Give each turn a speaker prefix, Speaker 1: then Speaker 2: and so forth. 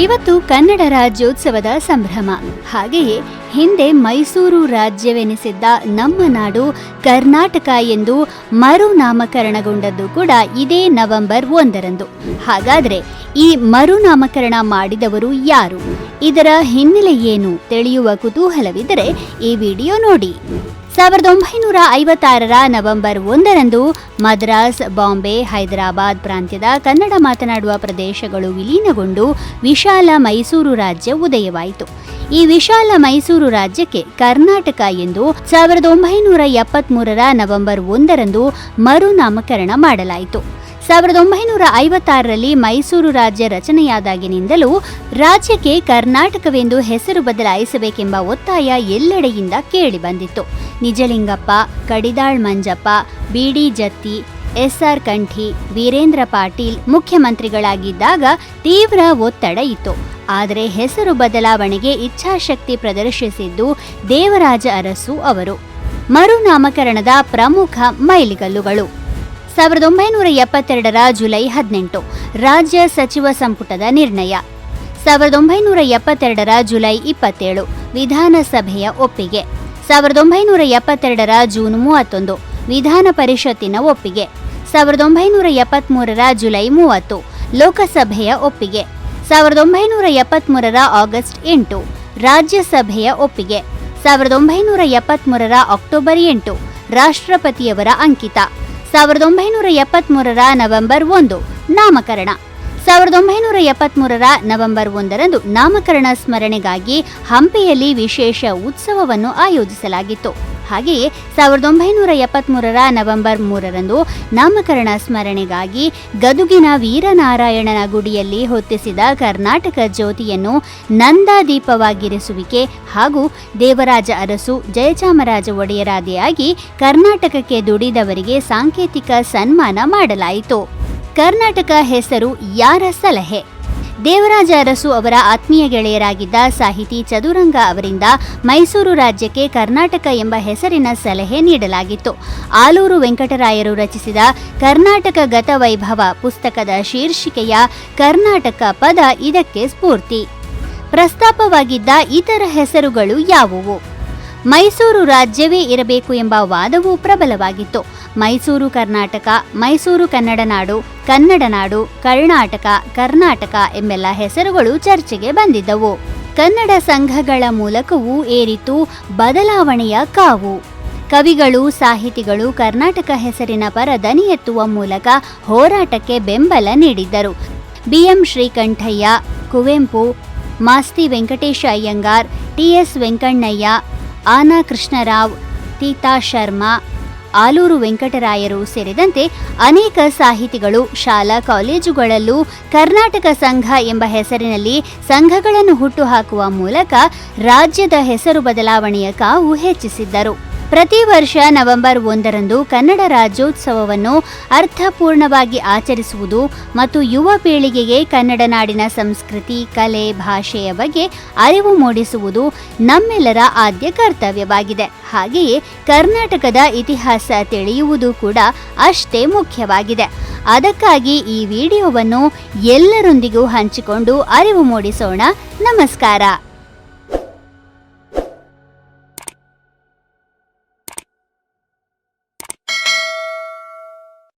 Speaker 1: ಇವತ್ತು ಕನ್ನಡ ರಾಜ್ಯೋತ್ಸವದ ಸಂಭ್ರಮ. ಹಾಗೆಯೇ ಹಿಂದೆ ಮೈಸೂರು ರಾಜ್ಯವೆನಿಸಿದ್ದ ನಮ್ಮ ನಾಡು ಕರ್ನಾಟಕ ಎಂದು ಮರುನಾಮಕರಣಗೊಂಡದ್ದು ಕೂಡ ಇದೇ ನವೆಂಬರ್ ಒಂದರಂದು. ಹಾಗಾದರೆ ಈ ಮರುನಾಮಕರಣ ಮಾಡಿದವರು ಯಾರು? ಇದರ ಹಿನ್ನೆಲೆ ಏನು? ತಿಳಿಯುವ ಕುತೂಹಲವಿದ್ದರೆ ಈ ವಿಡಿಯೋ ನೋಡಿ. ಸಾವಿರದ ಒಂಬೈನೂರ ಐವತ್ತಾರರ ನವೆಂಬರ್ ಒಂದರಂದು ಮದ್ರಾಸ್, ಬಾಂಬೆ, ಹೈದರಾಬಾದ್ ಪ್ರಾಂತ್ಯದ ಕನ್ನಡ ಮಾತನಾಡುವ ಪ್ರದೇಶಗಳು ವಿಲೀನಗೊಂಡು ವಿಶಾಲ ಮೈಸೂರು ರಾಜ್ಯ ಉದಯವಾಯಿತು. ಈ ವಿಶಾಲ ಮೈಸೂರು ರಾಜ್ಯಕ್ಕೆ ಕರ್ನಾಟಕ ಎಂದು ಸಾವಿರದ ಒಂಬೈನೂರ ಎಪ್ಪತ್ಮೂರರ ನವೆಂಬರ್ ಒಂದರಂದು ಮರುನಾಮಕರಣ ಮಾಡಲಾಯಿತು. ಸಾವಿರದ ಒಂಬೈನೂರ ಐವತ್ತಾರರಲ್ಲಿ ಮೈಸೂರು ರಾಜ್ಯ ರಚನೆಯಾದಾಗಿನಿಂದಲೂ ರಾಜ್ಯಕ್ಕೆ ಕರ್ನಾಟಕವೆಂದು ಹೆಸರು ಬದಲಾಯಿಸಬೇಕೆಂಬ ಒತ್ತಾಯ ಎಲ್ಲೆಡೆಯಿಂದ ಕೇಳಿಬಂದಿತ್ತು Nijalingappa, Kadidal Manjappa, B D Jatti, S R Kanthi, Veerendra Patil ಮುಖ್ಯಮಂತ್ರಿಗಳಾಗಿದ್ದಾಗ ತೀವ್ರ ಒತ್ತಡ ಇತ್ತು. ಆದರೆ ಹೆಸರು ಬದಲಾವಣೆಗೆ ಇಚ್ಛಾಶಕ್ತಿ ಪ್ರದರ್ಶಿಸಿದ್ದು ದೇವರಾಜ ಅರಸು ಅವರು. ಮರುನಾಮಕರಣದ ಪ್ರಮುಖ ಮೈಲಿಗಲ್ಲುಗಳು. ಸಾವಿರದ ಒಂಬೈನೂರ ಎಪ್ಪತ್ತೆರಡರ ಜುಲೈ ಹದಿನೆಂಟು, ರಾಜ್ಯ ಸಚಿವ ಸಂಪುಟದ ನಿರ್ಣಯ. ಸಾವಿರದ ಒಂಬೈನೂರ ಎಪ್ಪತ್ತೆರಡರ ಜುಲೈ ಇಪ್ಪತ್ತೇಳು, ವಿಧಾನಸಭೆಯ ಒಪ್ಪಿಗೆ. ಸಾವಿರದ ಒಂಬೈನೂರ ಎಪ್ಪತ್ತೆರಡರ ಜೂನ್ ಮೂವತ್ತೊಂದು, ವಿಧಾನ ಪರಿಷತ್ತಿನ ಒಪ್ಪಿಗೆ. ಸಾವಿರದ ಒಂಬೈನೂರ ಎಪ್ಪತ್ಮೂರರ ಜುಲೈ ಮೂವತ್ತು, ಲೋಕಸಭೆಯ ಒಪ್ಪಿಗೆ. ಸಾವಿರದ ಒಂಬೈನೂರ ಎಪ್ಪತ್ಮೂರರ ಆಗಸ್ಟ್ ಎಂಟು, ರಾಜ್ಯಸಭೆಯ ಒಪ್ಪಿಗೆ. ಸಾವಿರದ ಒಂಬೈನೂರ ಎಪ್ಪತ್ಮೂರರ ಅಕ್ಟೋಬರ್ ಎಂಟು, ರಾಷ್ಟ್ರಪತಿಯವರ ಅಂಕಿತ. ಸಾವಿರದ ಒಂಬೈನೂರ ಎಪ್ಪತ್ಮೂರರ ನವೆಂಬರ್ ಒಂದು, ನಾಮಕರಣ. ಸಾವಿರದ ಒಂಬೈನೂರ ಎಪ್ಪತ್ಮೂರರ ನವೆಂಬರ್ ಒಂದರಂದು ನಾಮಕರಣ ಸ್ಮರಣೆಗಾಗಿ ಹಂಪಿಯಲ್ಲಿ ವಿಶೇಷ ಉತ್ಸವವನ್ನು ಆಯೋಜಿಸಲಾಗಿತ್ತು. ಹಾಗೆಯೇ ಸಾವಿರದ ಒಂಬೈನೂರ ಎಪ್ಪತ್ಮೂರರ ನವೆಂಬರ್ ಮೂರರಂದು ನಾಮಕರಣ ಸ್ಮರಣೆಗಾಗಿ ಗದುಗಿನ ವೀರನಾರಾಯಣನ ಗುಡಿಯಲ್ಲಿ ಹೊತ್ತಿಸಿದ ಕರ್ನಾಟಕ ಜ್ಯೋತಿಯನ್ನು ನಂದಾದೀಪವಾಗಿರಿಸುವಿಕೆ ಹಾಗೂ ದೇವರಾಜ ಅರಸು ಜಯಚಾಮರಾಜ ಒಡೆಯರಾದಿಯಾಗಿ ಕರ್ನಾಟಕಕ್ಕೆ ದುಡಿದವರಿಗೆ ಸಾಂಕೇತಿಕ ಸನ್ಮಾನ ಮಾಡಲಾಯಿತು. ಕರ್ನಾಟಕ ಹೆಸರು ಯಾರ ಸಲಹೆ? ದೇವರಾಜ ಅರಸು ಅವರ ಆತ್ಮೀಯ ಗೆಳೆಯರಾಗಿದ್ದ ಸಾಹಿತಿ ಚದುರಂಗ ಅವರಿಂದ ಮೈಸೂರು ರಾಜ್ಯಕ್ಕೆ ಕರ್ನಾಟಕ ಎಂಬ ಹೆಸರಿನ ಸಲಹೆ ನೀಡಲಾಗಿತ್ತು. ಆಲೂರು ವೆಂಕಟರಾಯರು ರಚಿಸಿದ ಕರ್ನಾಟಕ ಗತ ವೈಭವ ಪುಸ್ತಕದ ಶೀರ್ಷಿಕೆಯ ಕರ್ನಾಟಕ ಪದ ಇದಕ್ಕೆ ಸ್ಫೂರ್ತಿ. ಪ್ರಸ್ತಾಪವಾಗಿದ್ದ ಇತರ ಹೆಸರುಗಳು ಯಾವುವು? ಮೈಸೂರು ರಾಜ್ಯವೇ ಇರಬೇಕು ಎಂಬ ವಾದವೂ ಪ್ರಬಲವಾಗಿತ್ತು. ಮೈಸೂರು ಕರ್ನಾಟಕ, ಮೈಸೂರು ಕನ್ನಡ ನಾಡು ಕನ್ನಡ ನಾಡು, ಕರ್ನಾಟಕ ಕರ್ನಾಟಕ ಎಂಬೆಲ್ಲ ಹೆಸರುಗಳು ಚರ್ಚೆಗೆ ಬಂದಿದ್ದವು. ಕನ್ನಡ ಸಂಘಗಳ ಮೂಲಕವೂ ಏರಿತು ಬದಲಾವಣೆಯ ಕಾವು. ಕವಿಗಳು, ಸಾಹಿತಿಗಳು ಕರ್ನಾಟಕ ಹೆಸರಿನ ಪರ ದನಿ ಎತ್ತುವ ಮೂಲಕ ಹೋರಾಟಕ್ಕೆ ಬೆಂಬಲ ನೀಡಿದ್ದರು. B M Srikantaiah, Kuvempu, Masti Venkatesha Iyengar T S Venkannaiah A Na Krishnarao, Ti Ta Sharma, Aluru ವೆಂಕಟರಾಯರು ಸೇರಿದಂತೆ ಅನೇಕ ಸಾಹಿತಿಗಳು ಶಾಲಾ ಕಾಲೇಜುಗಳಲ್ಲೂ ಕರ್ನಾಟಕ ಸಂಘ ಎಂಬ ಹೆಸರಿನಲ್ಲಿ ಸಂಘಗಳನ್ನು ಹುಟ್ಟುಹಾಕುವ ಮೂಲಕ ರಾಜ್ಯದ ಹೆಸರು ಬದಲಾವಣೆಯ ಕಾವು ಹೆಚ್ಚಿಸಿದ್ದರು. ಪ್ರತಿ ವರ್ಷ ನವೆಂಬರ್ ಒಂದರಂದು ಕನ್ನಡ ರಾಜ್ಯೋತ್ಸವವನ್ನು ಅರ್ಥಪೂರ್ಣವಾಗಿ ಆಚರಿಸುವುದು ಮತ್ತು ಯುವ ಪೀಳಿಗೆಗೆ ಕನ್ನಡ ನಾಡಿನ ಸಂಸ್ಕೃತಿ, ಕಲೆ, ಭಾಷೆಯ ಬಗ್ಗೆ ಅರಿವು ಮೂಡಿಸುವುದು ನಮ್ಮೆಲ್ಲರ ಆದ್ಯ ಕರ್ತವ್ಯವಾಗಿದೆ. ಹಾಗೆಯೇ ಕರ್ನಾಟಕದ ಇತಿಹಾಸ ತಿಳಿಯುವುದು ಕೂಡ ಅಷ್ಟೇ ಮುಖ್ಯವಾಗಿದೆ. ಅದಕ್ಕಾಗಿ ಈ ವಿಡಿಯೋವನ್ನು ಎಲ್ಲರೊಂದಿಗೂ ಹಂಚಿಕೊಂಡು ಅರಿವು ಮೂಡಿಸೋಣ. ನಮಸ್ಕಾರ.